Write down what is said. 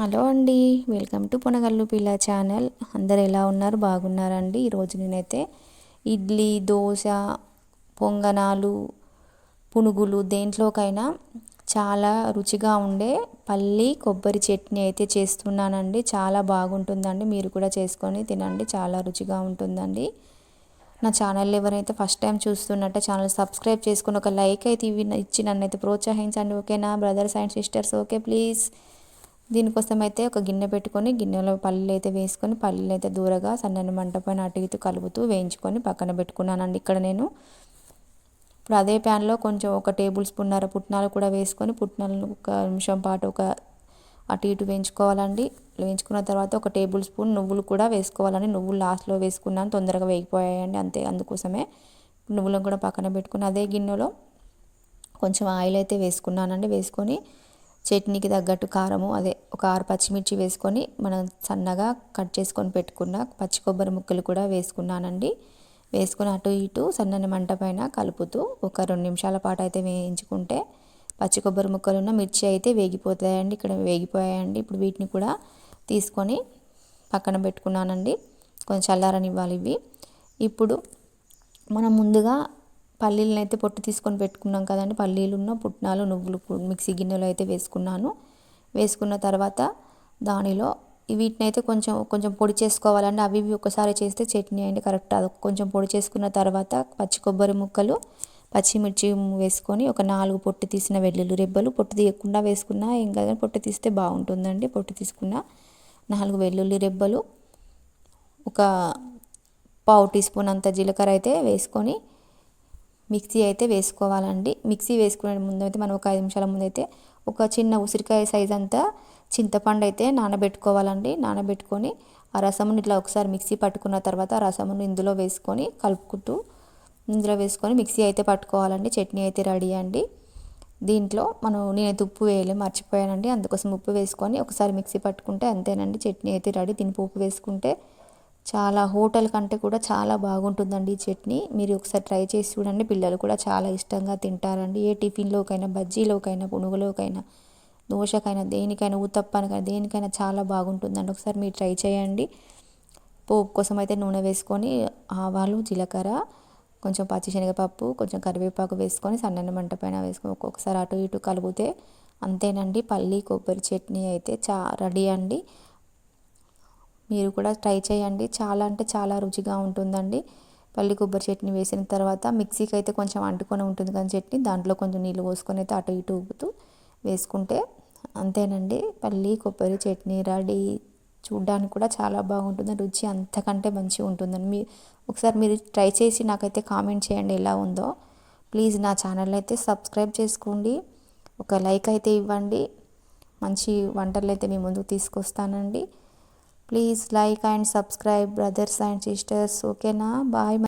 Hello అండి welcome to పొనగల్లు పిల్ల channel. అందరు ఎలా ఉన్నారు? బాగున్నారండి. ఈరోజు నేనైతే ఇడ్లీ దోశ పొంగనాలు పునుగులు దేంట్లోకైనా చాలా రుచిగా ఉండే పల్లి కొబ్బరి చట్నీ అయితే చేస్తున్నానండి. చాలా బాగుంటుందండి. మీరు కూడా చేసుకొని తినండి. చాలా రుచిగా ఉంటుందండి. నా ఛానల్ ఎవరైతే ఫస్ట్ టైం చూస్తున్నట్టే ఛానల్ సబ్స్క్రైబ్ చేసుకుని ఒక లైక్ అయితే ఇవి ఇచ్చి నన్ను అయితే ప్రోత్సహించండి. ఓకేనా? Brothers and sisters okay please. దీనికోసం అయితే ఒక గిన్నె పెట్టుకొని గిన్నెలో పల్లీలు అయితే వేసుకొని పల్లీలు అయితే దూరగా సన్నని మంట పైన అటు ఇటు కలుపుతూ వేయించుకొని పక్కన పెట్టుకున్నానండి. ఇక్కడ నేను ఇప్పుడు అదే ప్యాన్లో కొంచెం ఒక టేబుల్ స్పూన్నర పుట్నాలు కూడా వేసుకొని పుట్నాలను ఒక నిమిషం పాటు ఒక అటు ఇటు వేయించుకోవాలండి. వేయించుకున్న తర్వాత ఒక టేబుల్ స్పూన్ నువ్వులు కూడా వేసుకోవాలండి. నువ్వులు లాస్ట్లో వేసుకున్నాను తొందరగా వేగిపోయాయండి అంతే అందుకోసమే నువ్వులను కూడా పక్కన పెట్టుకుని అదే గిన్నెలో కొంచెం ఆయిల్ అయితే వేసుకున్నానండి. వేసుకొని చట్నీకి తగ్గట్టు కారము అదే ఒక ఆరు పచ్చిమిర్చి వేసుకొని మనం సన్నగా కట్ చేసుకొని పెట్టుకున్న పచ్చి కొబ్బరి ముక్కలు కూడా వేసుకున్నానండి. వేసుకుని అటు ఇటు సన్నని మంట పైన కలుపుతూ ఒక రెండు నిమిషాల పాటు అయితే వేయించుకుంటే పచ్చి కొబ్బరి ముక్కలున్న మిర్చి అయితే వేగిపోతాయండి. ఇక్కడ వేగిపోయాయండి. ఇప్పుడు వీటిని కూడా తీసుకొని పక్కన పెట్టుకున్నానండి. కొంచెం చల్లారనివ్వాలి ఇవి. ఇప్పుడు మనం ముందుగా పల్లీలను అయితే పొట్టు తీసుకొని పెట్టుకున్నాం కదండి. పల్లీలున్న పుట్నాలు నువ్వులు మిక్సీ గిన్నెలో అయితే వేసుకున్నాను. వేసుకున్న తర్వాత దానిలో వీటిని అయితే కొంచెం కొంచెం పొడి చేసుకోవాలండి. అవి ఇవి ఒకసారి చేస్తే చట్నీ అండి కరెక్ట్ అది. కొంచెం పొడి చేసుకున్న తర్వాత పచ్చి కొబ్బరి ముక్కలు పచ్చిమిర్చి వేసుకొని ఒక నాలుగు పొట్టు తీసిన వెల్లుల్లి రెబ్బలు పొట్టు తీయకుండా వేసుకున్నా ఏం కాదని పొట్టు తీస్తే బాగుంటుందండి. పొట్టు తీసుకున్న నాలుగు వెల్లుల్లి రెబ్బలు ఒక పావు టీ స్పూన్ అంత జీలకర్ర అయితే వేసుకొని మిక్సీ అయితే వేసుకోవాలండి. మిక్సీ వేసుకునే ముందు అయితే మనం ఒక ఐదు నిమిషాల ముందు అయితే ఒక చిన్న ఉసిరికాయ సైజ్ అంతా చింతపండు అయితే నానబెట్టుకోవాలండి. నానబెట్టుకొని ఆ రసమును ఇట్లా ఒకసారి మిక్సీ పట్టుకున్న తర్వాత ఆ రసమును ఇందులో వేసుకొని కలుపుకుంటూ ఇందులో వేసుకొని మిక్సీ అయితే పట్టుకోవాలండి. చట్నీ అయితే రెడీ అండి. దీంట్లో మనం నేనైతే ఉప్పు వేయలే మర్చిపోయానండి. అందుకోసం ఉప్పు వేసుకొని ఒకసారి మిక్సీ పట్టుకుంటే అంతేనండి. చట్నీ అయితే రెడీ. దీనికి ఉప్పు వేసుకుంటే చాలా హోటల్ కంటే కూడా చాలా బాగుంటుందండి ఈ చట్నీ. మీరు ఒకసారి ట్రై చేసి చూడండి. పిల్లలు కూడా చాలా ఇష్టంగా తింటారండి. ఏ టిఫిన్లోకైనా బజ్జీలోకైనా పునుగులోకైనా దోశకైనా దేనికైనా ఊతప్పానికైనా దేనికైనా చాలా బాగుంటుందండి. ఒకసారి మీరు ట్రై చేయండి. పోపు కోసం అయితే నూనె వేసుకొని ఆవాలు జీలకర్ర కొంచెం పచ్చిశనగపప్పు కొంచెం కరివేపాకు వేసుకొని సన్నని మంట పైన వేసుకొని ఒక్కొక్కసారి అటు ఇటు కలిపితే అంతేనండి. పల్లి కొబ్బరి చట్నీ అయితే చా రెడీ అండి. మీరు కూడా ట్రై చేయండి. చాలా అంటే చాలా రుచిగా ఉంటుందండి. పల్లి కొబ్బరి చట్నీ వేసిన తర్వాత మిక్సీకి అయితే కొంచెం అంటుకొని ఉంటుంది కానీ చట్నీ దాంట్లో కొంచెం నీళ్ళు పోసుకొని అయితే అటు ఇటు ఊపుతూ వేసుకుంటే అంతేనండి. పల్లి కొబ్బరి చట్నీ రెడీ. చూడ్డానికి కూడా చాలా బాగుంటుంది. రుచి అంతకంటే మంచిగా ఉంటుందని మీ ఒకసారి మీరు ట్రై చేసి నాకైతే కామెంట్ చేయండి ఎలా ఉందో. ప్లీజ్ నా ఛానల్ అయితే సబ్స్క్రైబ్ చేసుకోండి. ఒక లైక్ అయితే ఇవ్వండి. మంచి వంటలు అయితే మీ ముందుకు తీసుకొస్తానండి. Please like and subscribe brothers and sisters ఓకేనా బాయ్